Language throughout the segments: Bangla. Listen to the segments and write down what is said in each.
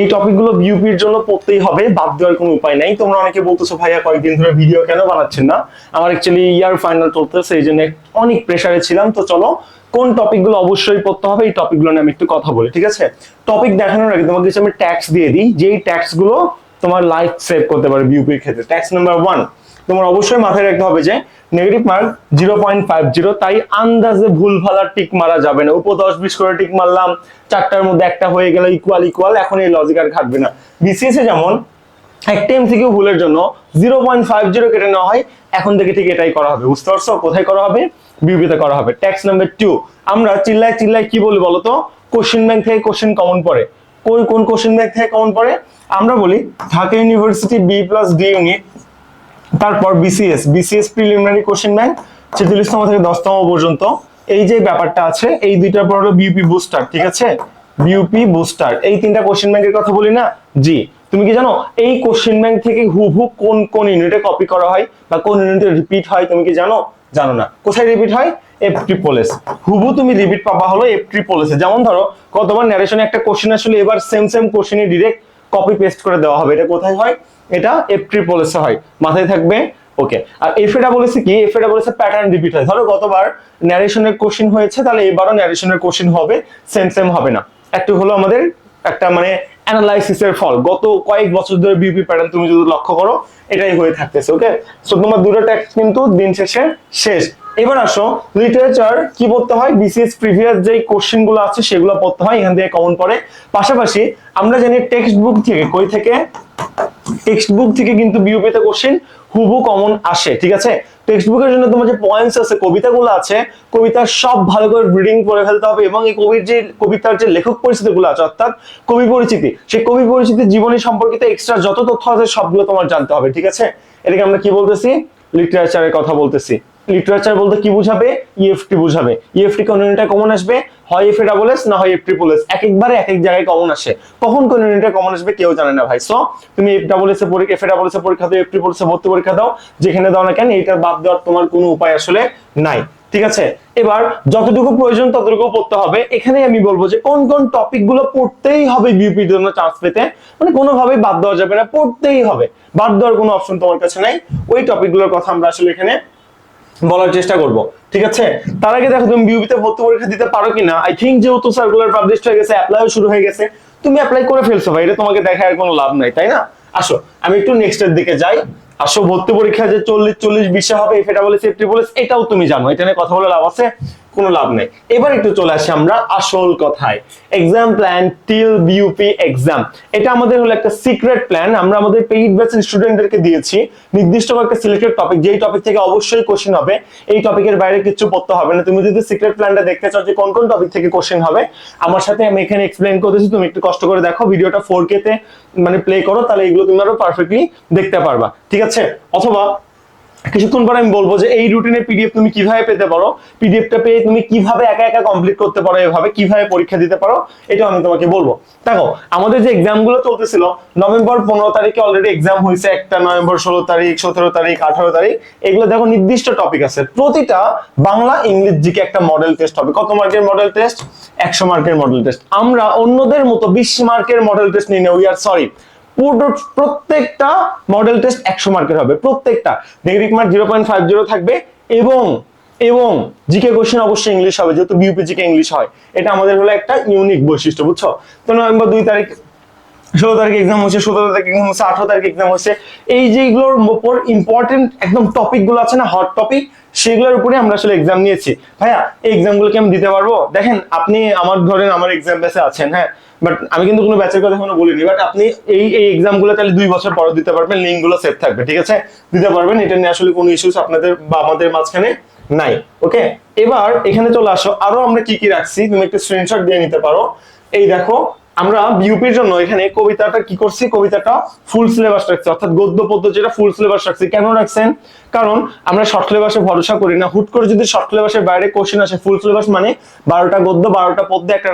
এই টপিক টপিকগুলো বিউপির জন্য পড়তেই হবে, বাদ দেওয়ার কোনো উপায় নাই। তোমরা অনেকে বলতেছো, ভাইয়া, কয়েকদিন ধরে ভিডিও কেন বানাচ্ছেন না? আমার অ্যাকচুয়ালি ইয়ার ফাইনাল চলতেছে, এই জন্য অনেক প্রেশারে ছিলাম। তো চলো, কোন টপিকগুলো অবশ্যই পড়তে হবে, এই টপিকগুলো নিয়ে আমি একটু কথা বলি, ঠিক আছে? টপিক দেখানোর আগে তোমাকে কিছু আমি ট্যাক্স দিয়ে দিই। যেই ট্যাক্সগুলো তোমার লাইফ সেভ করতে পারে বিউপির ক্ষেত্রে। ট্যাক্স নাম্বার ওয়ান তোমার অবশ্যই মাথায় রাখতে হবে যে negative mark zero point five zero তাই আন্দাজে ভুল ভালার টিক মারা যাবে না। উপর দশ বিশ করে টিক মারলাম, চারটার মধ্যে একটা হয়ে গেল ইকুয়াল ইকুয়াল এখন এই লজিক আর খাটবে না। বিসিএস এ যেমন, একটা এমসিকিউ ভুলের জন্য জিরো পয়েন্ট ফাইভ জিরো কেটে নেওয়া হয়, এখন থেকে ঠিক এটাই করা হবে। বুঝতে পারছ? কোথায় করা হবে? বিউপিতে করা হবে। ট্যাক্স নাম্বার টু আমরা চিল্লায় চিল্লায় কি বলি বলতো কোশ্চেন ব্যাংক থেকে কোশ্চেন কমন পড়ে। কোন কোন কোশ্চেন ব্যাংক থেকে কমন পড়ে? আমরা বলি Dhaka university B plus D unit তারপর BCS BCS preliminary question bank ছেচল্লিশতম থেকে দশতম পর্যন্ত। এই যে ব্যাপারটা আছে, এই দুইটার পর হলো বিউপি বুস্টার ঠিক আছে? বিউপি বুস্টার এই তিনটা কোশ্চেন ব্যাংকের কথা বলি না? জি, তুমি কি জানো, এই কোশ্চেন ব্যাংক থেকে হুবহু কোন কোন ইউনিটে কপি করা হয় বা কোন ইউনিটে রিপিট হয়, তুমি কি জানো? জানো না। কোথায় রিপিট হয়? এফ ট্রিপোলেস তুমি রিপিট পাবা হলো এফ ট্রিপোলেসে যেমন ধরো কতবার ন্যারেশনে একটা কোশ্চেন আসলে, এবার সেম সেম কোশ্চেনই ডিরেক্ট কপি পেস্ট করে দেওয়া হবে। এটা কোথায় হয়? এটা এফ ট্রিপোলেসে হয়। মাথায় থাকবে? ওকে। আর এফ এটা বলেছে কি? এফ এটা বলেছে প্যাটার্ন রিপিট হয়। ধরো গতবার ন্যারেশনের কোশ্চেন হয়েছে, তাহলে এবারও ন্যারেশনের কোশ্চেন হবে সেম সেম হবে না। একটু হলো আমাদের একটা মানে অ্যানালাইসিসের ফল। গত কয়েক বছর ধরে বিউপি প্যাটার্ন তুমি যদি লক্ষ্য করো, এটাই হয়ে থাকতেছে ওকে সো তোমার দুটো ট্যাক্স কিন্তু দিন শেষে শেষ। এবার আসো লিটারেচার কি পড়তে হয়? বিসিএস প্রিভিয়াস যে কোশ্চেনগুলো আছে সেগুলো পড়তে হয়, এখান থেকে কমন পড়ে। পাশাপাশি আমরা জানি টেক্সট বুক থেকে, কই থেকে? টেক্সট বুক থেকে কিন্তু বিউপিতে কোশ্চেন হুবু কমন আসে, ঠিক আছে? টেক্সট বুকের জন্য তোমার যে পয়েন্টস আছে, কবিতাগুলো আছে কবিতার সব ভালো করে রিডিং করে ফেলতে হবে এবং এই কবির যে, কবিতার যে লেখক পরিচিতিগুলো আছে, অর্থাৎ কবি পরিচিতি, সেই কবি পরিচিতি জীবনী সম্পর্কিত এক্সট্রা যত তথ্য আছে সবগুলো তোমার জানতে হবে, ঠিক আছে? এটাকে আমরা কি বলতেছি? লিটারেচারের কথা বলতেছি। লিটারেচার বলতে কি বুঝাবে? ইএফটি বুঝাবে। ইএফটি কোন ইউনিটে কমন আসবে? হয় এফ ডাবল এস না হয় এফ ট্রিপল এস এক একবারে এক এক জায়গায় কমন আসে। কখন কোন ইউনিটে কমন আসবে কেউ জানে না ভাই। সো তুমি এফ ডাবল এস এ পরীক্ষা এফ ডাবল এস এ পরীক্ষা দাও এফ ট্রিপল এস এ ভর্তি পরীক্ষা দাও, যেখানে দাও না কেন এইটার বাদ দেওয়ার তোমার কোনো উপায় আসলে নাই। ঠিক আছে? এবার যতটুকু প্রয়োজন ততটুকু পড়তে হবে। এখানে আমি বলব যে কোন কোন টপিকগুলো পড়তেই হবে বিউপির জন্য চান্স পেতে। মানে কোনোভাবেই বাদ দেওয়া যাবে না, পড়তেই হবে। বাদ দেওয়ার কোনো অপশন তোমার কাছে নাই। ওই টপিকগুলোর কথা আমরা আসলে এখানে বলার চেষ্টা করব। ঠিক আছে? তার আগে দেখো, তুমি বিউবিতে ভর্তি পরীক্ষা দিতে পারো কিনা? আই থিঙ্ক যেহেতু সার্কুলার পাবলিশ হয়ে গেছে অ্যাপ্লাইও শুরু হয়ে গেছে, তুমি অ্যাপ্লাই করে ফেলছো ভাই, এটা তোমাকে দেখার কোনো লাভ নাই, তাই না? আসো, আমি একটু নেক্সট এর দিকে যাই। আসো, ভর্তি পরীক্ষা যে চল্লিশ চল্লিশ, বিশে হবে এটা বলে সেফটি বলে এটাও তুমি জানো, এটা নিয়ে কথা বলে লাভ আছে। কোনো লাভ নেই। এবার একটু চলে আসি আমরা আসল কথায়। Exam plan till BUP exam এটা আমাদের হলো একটা সিক্রেট প্ল্যান আমরা আমাদের পেইড ব্যাচ স্টুডেন্টদেরকে দিয়েছি। নির্দিষ্ট একটা সিলেক্টেড টপিক যেই টপিক থেকে অবশ্যই কোশ্চেন হবে, এই টপিকের বাইরে কিছু পড়তে হবে না। তুমি যদি সিক্রেট প্ল্যানটা দেখতে চাও যে কোন কোন টপিক থেকে কোশ্চেন হবে, আমার সাথে আমি এখানে এক্সপ্লেন করতেছি তুমি একটু কষ্ট করে দেখো, ভিডিওটা ফোর তে মানে প্লে করো, তাহলে এগুলো তুমি আরও পারফেক্টলি দেখতে পারবা। ঠিক আছে? অথবা কিছুক্ষণ পরে আমি বলব যে এই রুটিনের পিডিএফ তুমি কীভাবে পেতে পারো? পিডিএফটা পেয়ে তুমি কীভাবে একা একা কমপ্লিট করতে পারো এভাবে? কীভাবে পরীক্ষা দিতে পারো? এটাও আমি তোমাকে বলব। দেখো, আমাদের যে এক্সামগুলো চলতেছিল নভেম্বর পনেরো তারিখে অলরেডি এক্সাম হয়েছে একটা নভেম্বর ষোলো তারিখ, সতেরো তারিখ, আঠারো তারিখ। এগুলো দেখো নির্দিষ্ট টপিক আছে। প্রতিটা বাংলা ইংলিশ জিকে একটা মডেল টেস্ট হবে। কত মার্কের মডেল টেস্ট একশো মার্কের মডেল টেস্ট আমরা অন্যদের মতো বিশ মার্কের মডেল টেস্ট নিয়ে উই আর সরি প্রত্যেকটা মডেল টেস্ট একশো মার্কের হবে, প্রত্যেকটা। Negative mark zero point five zero থাকবে এবং এবং জিকে কোশ্চেন অবশ্যই ইংলিশ হবে, যেহেতু বিউপি জিকে ইংলিশ হয়। এটা আমাদের হলো একটা ইউনিক বৈশিষ্ট্য, বুঝছ? তো নভেম্বর দুই তারিখ ষোলো তারিখে এক্সাম হচ্ছে, সতেরো তারিখে এক্সাম হচ্ছে, আঠারো তারিখে এক্সাম হচ্ছে। এই যেগুলোর উপর ইম্পর্টেন্ট একদম টপিকগুলো আছে না হট টপিক সেগুলোর উপরে আমরা আসলে এক্সাম নিয়েছি। ভাইয়া, এই এক্সামগুলো কি আমি দিতে পারব? দেখেন, আপনি আমার ধরেন আমার এক্সাম ব্যাচে আছেন হ্যাঁ? বাট আমি কিন্তু কোনো ব্যাচের কথা এখনও বলিনি বাট আপনি এই এই এক্সামগুলো তাহলে দুই বছর পরে দিতে পারবেন লিঙ্কগুলো সেভ থাকবে, ঠিক আছে? দিতে পারবেন, এটা নিয়ে আসলে কোনো ইস্যুস আপনাদের বা আমাদের মাঝখানে নাই ওকে এবার এখানে চলে আসো, আরও আমরা কি কি রাখছি, তুমি একটু স্ক্রিনশট দিয়ে নিতে পারো। এই দেখো আমরা বিউপির জন্য এখানে কবিতাটা কি করছি? কবিতাটা ফুল সিলেবাস রাখছি। অর্থাৎ গদ্য পদ্য যেটা ফুল সিলেবাস রাখছি। কেন রাখছেন? কারণ আমরা শর্ট সিলেবাসে ভরসা করি না। হুট করে যদি শর্ট সিলেবাসের বাইরে কোশ্চেন আসে ফুল সিলেবাস মানে বারোটা গদ্য, বারোটা পদ্য একটা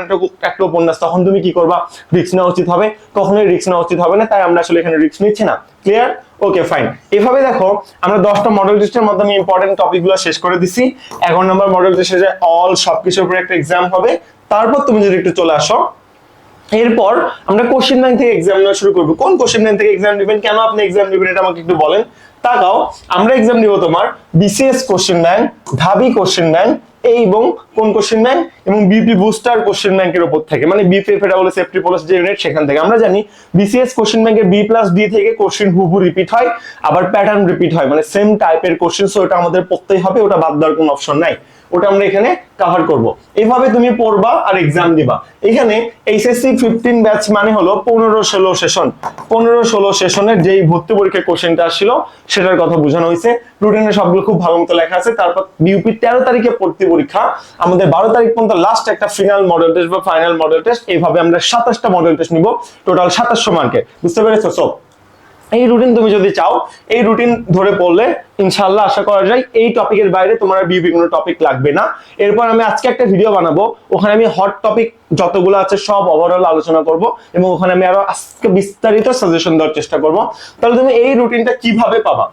একটা উপন্যাস। তখন তুমি কি করবা? রিক্স নেওয়া উচিত হবে। কখনোই রিক্স নেওয়া উচিত হবে না। তাই আমরা আসলে এখানে রিক্স নিচ্ছি না। ক্লিয়ার ওকে ফাইন এভাবে দেখো, আমরা দশটা মডেল টেস্টের মাধ্যমে ইম্পর্টেন্ট টপিকগুলো শেষ করে দিছি। এগারো নম্বর মডেল টেস্টে যে অল সবকিছুর উপরে একটা এক্সাম হবে। তারপর তুমি যদি একটু চলে আসো এরপর আমরা কোশ্চেন ব্যাংক থেকে এক্সাম নেওয়া শুরু করব। কোন কোশ্চেন ব্যাংক থেকে এক্সাম নেবেন? কেন আপনি এক্সাম নেবেন? এটা আমাকে একটু বলেন। তাকাও, আমরা এক্সাম নিব তোমার BCS question bank Dhabi question bank এবং কোন কোশ্চেন ব্যাংক এবং বিপি বুস্টার কোশ্চেন ব্যাংকের উপর থেকে মানে বিপিএফ এটা বলে সেফটি পলিস যে ইউনিট সেখান থেকে। আমরা জানি বিসিএস কোশ্চেন ব্যাংকের বি প্লাস ডি থেকে কোশ্চেন হুবু রিপিট হয়, আবার প্যাটার্ন রিপিট হয় মানে সেম টাইপের কোশ্চেন সো এটা আমাদের পড়তেই হবে, ওটা বাদ দেওয়ার কোনো অপশন নাই। ওটা আমরা এখানে কভার করব। এইভাবে তুমি পড়বা আর এক্সাম দিবা। এখানে এইচএসসি ফিফটিন ব্যাচ মানে হলো পনেরো ষোলো সেশন পনেরো ষোলো সেশনের যেই ভর্তি পরীক্ষার কোশ্চেনটা আসছিল, সেটার কথা বোঝানো হয়েছে। রুটিনে সবগুলো খুব ভালো মতো লেখা আছে। তারপর বিউপি তেরো তারিখে ভর্তি পরীক্ষা। আমাদের বারো তারিখ পর্যন্ত লাস্ট একটা ফিনাল মডেল টেস্ট বা ফাইনাল মডেল টেস্ট এইভাবে আমরা সাতাশটা মডেল টেস্ট নিব টোটাল সাতাশশো মার্কের বুঝতে পেরেছ? সব এই রুটিন তুমি যদি চাও, এই রুটিন ধরে পড়লে ইনশাল্লাহ আশা করা যায় এই টপিকের বাইরে তোমার বিউপি টপিক লাগবে না। এরপর আমি আজকে একটা ভিডিও বানাবো, ওখানে আমি হট টপিক যতগুলো আছে সব ওভারঅল আলোচনা করব এবং ওখানে আমি আরও আজকে বিস্তারিত সাজেশন দেওয়ার চেষ্টা করব। তাহলে তুমি এই রুটিনটা কীভাবে পাবা?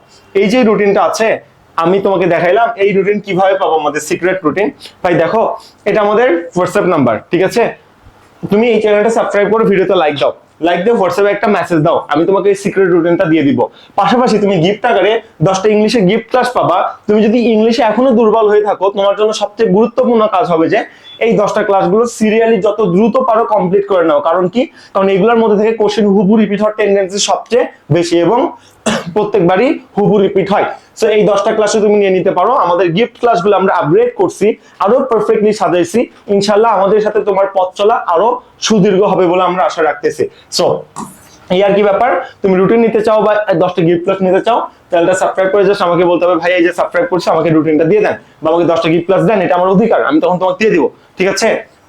এই যে রুটিনটা আছে আমি তোমাকে দেখাইলাম এই রুটিন কীভাবে পাবো আমাদের সিক্রেট রুটিন ভাই, দেখো, এটা আমাদের হোয়াটসঅ্যাপ নাম্বার ঠিক আছে? তুমি এই চ্যানেলটা সাবস্ক্রাইব করে, ভিডিওতে লাইক দাও। লাইক দিয়ে হোয়াটসঅ্যাপে একটা মেসেজ দাও, আমি তোমাকে সিক্রেট রুটিনটা দিয়ে দিব। পাশাপাশি তুমি গিফট আকারে দশটা ইংলিশে গিফট ক্লাস পাবা। তুমি যদি ইংলিশে এখনও দুর্বল হয়ে থাকো, তোমার জন্য সবচেয়ে গুরুত্বপূর্ণ কাজ হবে যে এই দশটা ক্লাসগুলো সিরিয়ালি যত দ্রুত পারো কমপ্লিট করে নাও। কারণ কি? কারণ এগুলোর মধ্যে থেকে কোশ্চেন হুবু রিপিট হওয়ার টেন্ডেন্সি সবচেয়ে বেশি এবং প্রত্যেকবারই হুবু রিপিট হয়। সো এই দশটা ক্লাসে তুমি নিয়ে নিতে পারো। আমাদের গিফট ক্লাসগুলো আমরা আপগ্রেড করছি, আরও পারফেক্টলি সাজাইছি। ইনশাল্লাহ আমাদের সাথে তোমার পথ চলা আরও সুদীর্ঘ হবে বলে আমরা আশা রাখতেছি। সো এই আর কি ব্যাপার? তুমি রুটিন নিতে চাও বা দশটা গিফট ক্লাস নিতে চাও চ্যানেলটা সাবস্ক্রাইব করে জাস্ট আমাকে বলতে হবে, ভাই, এই যে সাবস্ক্রাইব করছে, আমাকে রুটিনটা দিয়ে দেন বা আমাকে দশটা গিফট ক্লাস দেন, এটা আমার অধিকার, আমি তখন তোমাকে দিয়ে দিব, ঠিক আছে?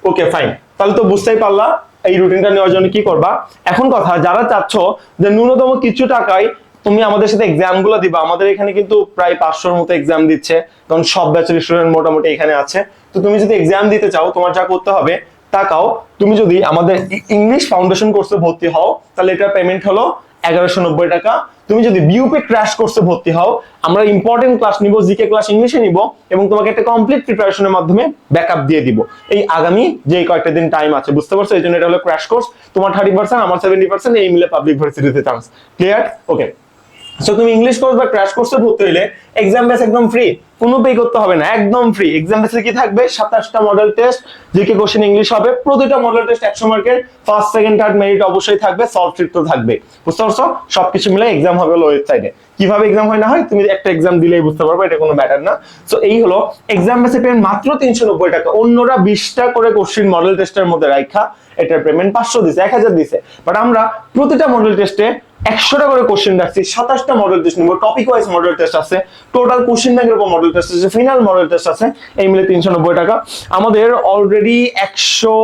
ওকে ফাইন তাহলে তো বুঝতেই পারলা এই রুটিনটা নেওয়ার জন্য কি করবা? এখন কথা, যারা চাচ্ছ যে ন্যূনতম কিছু টাকায় তুমি আমাদের সাথে এক্সামগুলো দিবা, আমাদের এখানে কিন্তু প্রায় পাঁচশোর মতো এক্সাম দিচ্ছে, কারণ সব ব্যাচের স্টুডেন্ট মোটামুটি এখানে আছে। তো তুমি যদি এক্সাম দিতে চাও, তোমার যা করতে হবে তাকাও, তুমি যদি আমাদের ইংলিশ ফাউন্ডেশন কোর্সে ভর্তি হও, তাহলে এটার পেমেন্ট হলো এগারোশো নব্বই টাকা। তুমি যদি বিউপি ক্র্যাশ কোর্সে ভর্তি হও, আমরা ইম্পর্টেন্ট ক্লাস নিব জিকে ক্লাস ইংলিশে নিব, এবং তোমাকে একটা কমপ্লিট প্রিপারেশনের মাধ্যমে ব্যাকআপ দিয়ে দিব। এই আগামী যে কয়েকটা দিন টাইম আছে, বুঝতে পারছ? এই জন্য এটা হলো ক্র্যাশ কোর্স তোমার থার্টি পার্সেন্ট আমার সেভেন্টি পার্সেন্ট এই মিলে পাবলিক ভার্সিটিতে চান্স ক্লিয়ার ওকে সো তুমি ইংলিশ কোর্স বা ক্র্যাশ কোর্সে ভর্তি হইলে এক্সাম বেস একদম ফ্রি কোনো পে করতে হবে না, একদম ফ্রি এক্সাম বেসে কি থাকবে? সাতাশটা model test GK question English হবে, প্রতিটা মডেল টেস্ট একশো মার্কের ফার্স্ট সেকেন্ড থার্ড মেরিট অবশ্যই থাকবে সলভ ট্রিক তো থাকবে বুঝতে পারছ? সবকিছু মিলে এক্সাম হবে ওয়েবসাইটে কীভাবে এক্সাম হয় না হয়, তুমি একটা এক্সাম দিলেই বুঝতে পারবে, এটা কোনো ব্যাটার না। সো এই হলো এক্সাম বেসে পেমেন্ট মাত্র তিনশো নব্বই টাকা। অন্যরা বিশটা করে কোশ্চিন মডেল টেস্টের মধ্যে রাখা এটার পেমেন্ট পাঁচশো দিছে, এক হাজার দিছে। বাট আমরা প্রতিটা মডেল টেস্টে একশোটা করে কোশ্চেন রাখছি, সাতাশটা মডেল টেস্ট নিবো টপিক ওয়াইজ মডেল টেস্ট আছে টোটাল কোশ্চেন ব্যাংকের উপর মডেল টেস্ট আছে ফিনাল মডেল টেস্ট আছে, এই মিলে তিনশো নব্বই টাকা। আমাদের অলরেডি একশো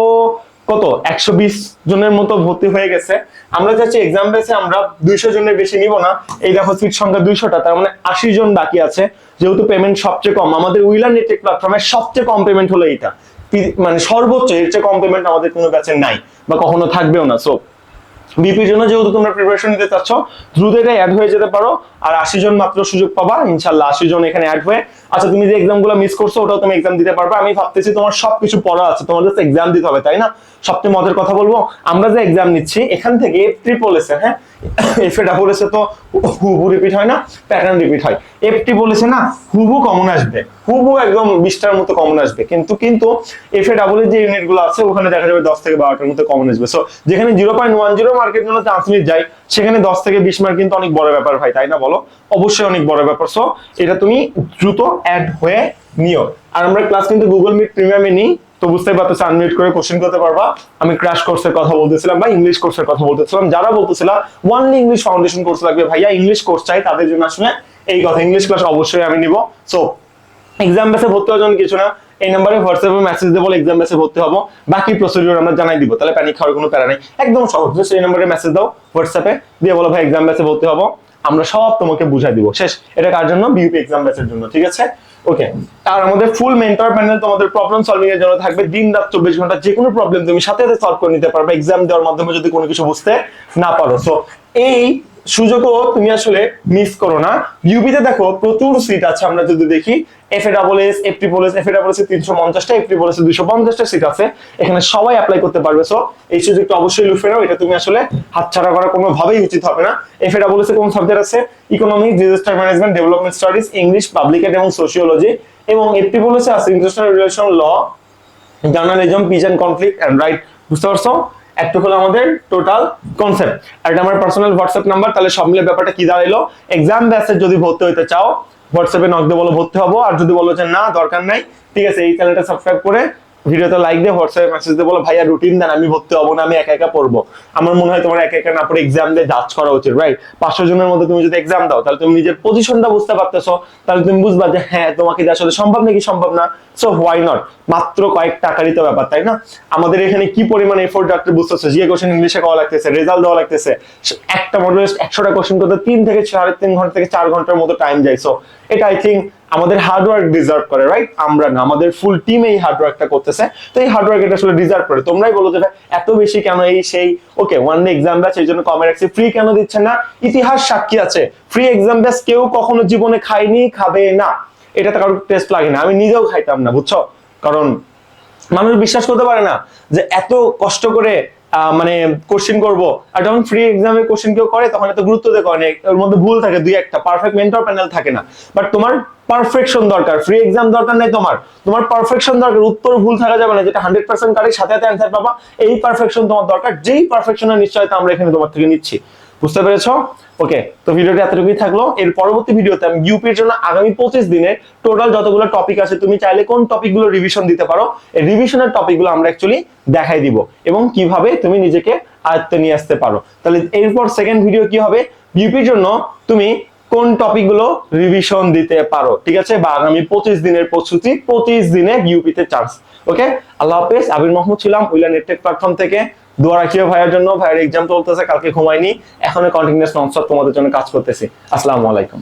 কত? একশো বিশ জনের মতো ভর্তি হয়ে গেছে। আমরা চাচ্ছি এক্সাম বেসে আমরা দুইশো জনের বেশি নিব না। এই দেখো সিট সংখ্যা দুইশোটা, তার মানে আশি জন বাকি আছে। যেহেতু পেমেন্ট সবচেয়ে কম, আমাদের উইলার নেটওয়ার্ক প্ল্যাটফর্মের সবচেয়ে কম পেমেন্ট হলো এইটা। মানে সর্বোচ্চ এর চেয়ে কম পেমেন্ট আমাদের কোনো ব্যাচের নাই, বা কখনো থাকবেও না। সো বিপির জন্য যেহেতু তোমরা প্রিপারেশন নিতে চাচ্ছ দ্রুত এটা অ্যাড হয়ে যেতে পারো, আর আশি জন মাত্র সুযোগ পাবা ইনশাল্লাহ আশি জন এখানে অ্যাড হয়ে। আচ্ছা তুমি যে এক্সামগুলো মিস করছ, ওটাও তুমি এক্সাম দিতে পারবে। আমি ভাবতেছি তোমার সবকিছু পড়া আছে তোমার জাস্ট এক্সাম দিতে হবে, তাই না? সবচেয়ে মজার কথা বলব, আমরা যে এক্সাম নিচ্ছি, এখান থেকে ট্রিপল এসে হ্যাঁ? এফ ডাবল এসে তো হুবু রিপিট হয় না প্যাটার্ন রিপিট হয়। এফ টি বলেছে না হুবু কমন আসবে। হুবু একদম বিশটার মতো কমন আসবে। কিন্তু কিন্তু এফ এ ডাবল যে ইউনিটগুলো আছে, ওখানে দেখা যাবে দশ থেকে বারোটার মতো কমন আসবে। সো যেখানে জিরো পয়েন্ট ওয়ান জিরো মার্কের জন্য চান্স মিট যায় সেখানে দশ থেকে বিশ মার্ক কিন্তু অনেক বড় ব্যাপার ভাই তাই না বলো? অবশ্যই অনেক বড় ব্যাপার। সো এটা তুমি দ্রুত অ্যাড হয়ে নিও। আর আমরা ক্লাস কিন্তু গুগল মিট প্রিমিয়ামে নিই, তো বুঝতে পারতেছো আনমিউট করে কোশ্চেন করতে পারবা। আমি ক্র্যাশ কোর্সের কথা বলতেছিলাম বা ইংলিশ কোর্সের কথা বলতেছিলাম। যারা বলতেছিলাম ওয়ানলি ইংলিশ ফাউন্ডেশন কোর্স লাগবে ভাইয়া ইংলিশ কোর্স চাই, তাদের জন্য আসলে এই কথা ইংলিশ ক্লাস অবশ্যই আমি নিব। সো এক্সাম বেসে ভর্তি হওয়ার জন্য কিছু না, এই নাম্বারে হোয়াটসঅ্যাপে মেসেজ দেবো এক্সাম বেসে ভর্তি হব। বাকি প্রসিডিওর আমরা জানাই দিব, তাহলে প্যানিক খাওয়ার কোনো প্যারা নেই। একদম সহজ জাস্ট এই নাম্বারে মেসেজ দাও হোয়াটসঅ্যাপে দিয়ে বলো ভাই এক্সাম বেসে ভর্তি হব। আমরা সব তোমাকে বুঝাই দিব। শেষ, এটা কার জন্য? বিউপি এক্সাম ব্যাচের জন্য, ঠিক আছে? ওকে আর আমাদের ফুল মেন্টর প্যানেল তোমাদের প্রবলেম সলভিং এর জন্য থাকবে দিন রাত চব্বিশ ঘণ্টা যে কোনো প্রবলেম তুমি সাথে সাথে সলভ করে নিতে পারবে এক্সাম দেওয়ার মাধ্যমে যদি কোনো কিছু বুঝতে না পারো। সো এই সুযোগও তুমি আসলে মিস করো না। ইউপিতে দেখো প্রচুর সিট আছে, আমরা যদি দেখি F A double S F triple S F A double S তিনশো পঞ্চাশটা এফ ট্রিপল এস দুশো পঞ্চাশটা সিট আছে। এখানে সবাই অ্যাপ্লাই করতে পারবে। সো এই সুযোগটা অবশ্যই লুফে নাও, এটা তুমি আসলে হাতছাড়া করা কোনোভাবেই উচিত হবে না। এফ এ ডাবল এস কোন সাবজেক্ট আছে? Economic disaster management development studies English public ad এবং সোশিওলজি এবং এফ ট্রিপল এস আছে international relation law journalism peace and conflict and right বুঝতে পারছ? একটু হলো আমাদের টোটাল কনসেপ্ট আর এটা আমার পার্সোনাল হোয়াটসঅ্যাপ নাম্বার তাহলে সব মিলে ব্যাপারটা কি দাঁড়াইলো? এক্সাম ব্যাচে যদি ভর্তি হতে চাও হোয়াটসঅ্যাপে নক দিয়ে বলো ভর্তি হব। আর যদি বলো যে না, দরকার নাই, ঠিক আছে, এই চ্যানেলটা সাবস্ক্রাইব করে ভিডিওতে লাইক দিয়ে হোয়াটসঅ্যাপে মেসেজ দিয়ে বলো, ভাইয়া রুটিন দেন, আমি ভর্তি হব না, আমি একা একা পড়ব। আমার মনে হয় তোমার একা একা না পড়ে এক্সাম দিয়ে জাজ করা উচিত রাইট পাঁচশো জনের মধ্যে তুমি যদি এক্সাম দাও, তাহলে তুমি নিজের পজিশনটা বুঝতে পারতেছো, তাহলে তুমি বুঝবা যে হ্যাঁ তোমাকে যে আসলে সম্ভব নাকি সম্ভব না? সো হোয়াই নট মাত্র কয়েক টাকারই তো ব্যাপার, তাই না? আমাদের এখানে কি পরিমাণ এফোর্ট ডাক্তার বুঝতেছে? যে কোশ্চেন ইংলিশে কওয়া লাগতেছে রেজাল্ট দেওয়া লাগতেছে। একটা মডেল একশোটা কোশ্চেন করতে তিন থেকে সাড়ে তিন ঘণ্টা থেকে চার ঘণ্টার মতো টাইম যায়। সো এটা আই থিঙ্ক আমাদের হার্ডওয়ার্ক ডিজার্ভ করে রাইট আমরা না, আমাদের ফুল টিম এই হার্ডওয়ার্কটা করতেছে। তো এই হার্ডওয়ার্ক এটা আসলে ডিজার্ভ করে। তোমরাই বলো যে এত বেশি কেন এই সেই ওকে ওয়ান এক্সাম ব্যাচ এই জন্য কমে রাখছি ফ্রি কেন দিচ্ছে না? ইতিহাস সাক্ষী আছে। ফ্রি এক্সাম ব্যাচ কেউ কখনো জীবনে খায়নি, খাবে না। এটা তো কারোর টেস্ট লাগে না আমি নিজেও খাইতাম না, বুঝছ? কারণ মানুষ বিশ্বাস করতে পারে না যে, এত কষ্ট করে মানে কোশ্চেন করব। আর যখন ফ্রি এক্সামে কোশ্চেন কেউ করে, তখন এত গুরুত্ব দেয় অনেক, ওর মধ্যে ভুল থাকে দুই একটা পারফেক্ট মেন্টর প্যানেল থাকে না। বাট তোমার পারফেকশন দরকার ফ্রি এক্সাম দরকার নেই তোমার। তোমার পারফেকশন দরকার, উত্তর ভুল থাকা যাবে না, যেটা হান্ড্রেড পার্সেন্ট কারেক্ট সাথে সাথে অ্যান্সার পাবা। এই পারফেকশন তোমার দরকার, যেই পারফেকশনের নিশ্চয়তা আমরা এখানে তোমার থেকে নিচ্ছি। বুঝতে পেরেছ? ওকে তো ভিডিওটা এতটুকুই থাকল। এর পরবর্তী ভিডিওতে আমি ইউপির জন্য আগামী পঁচিশ দিনে টোটাল যতগুলো টপিক আছে, তুমি চাইলে কোন টপিকগুলো রিভিশন দিতে পারো, এই রিভিশনের টপিকগুলো আমরা অ্যাকচুয়ালি দেখাই দিব এবং কীভাবে তুমি নিজেকে আয়ত্তে নিয়ে আসতে পারো। তাহলে এরপর সেকেন্ড ভিডিও কি হবে? ইউপির জন্য তুমি কোন টপিকগুলো রিভিশন দিতে পারো, ঠিক আছে? বা আগামী পঁচিশ দিনের প্রস্তুতি, পঁচিশ দিনে ইউপিতে চান্স ওকে আল্লাহ হাফেজ, আবির মাহমুদ ছিলাম উইলা নেটটেক প্ল্যাটফর্ম থেকে। দোয়া রাখিও ভাইয়ের জন্য। ভাইয়ের এক্সাম চলতেছে, কালকে ঘুমাইনি। এখনও কন্টিনিউস ননস্টপ তোমাদের জন্য কাজ করতেছি। আসসালামু আলাইকুম।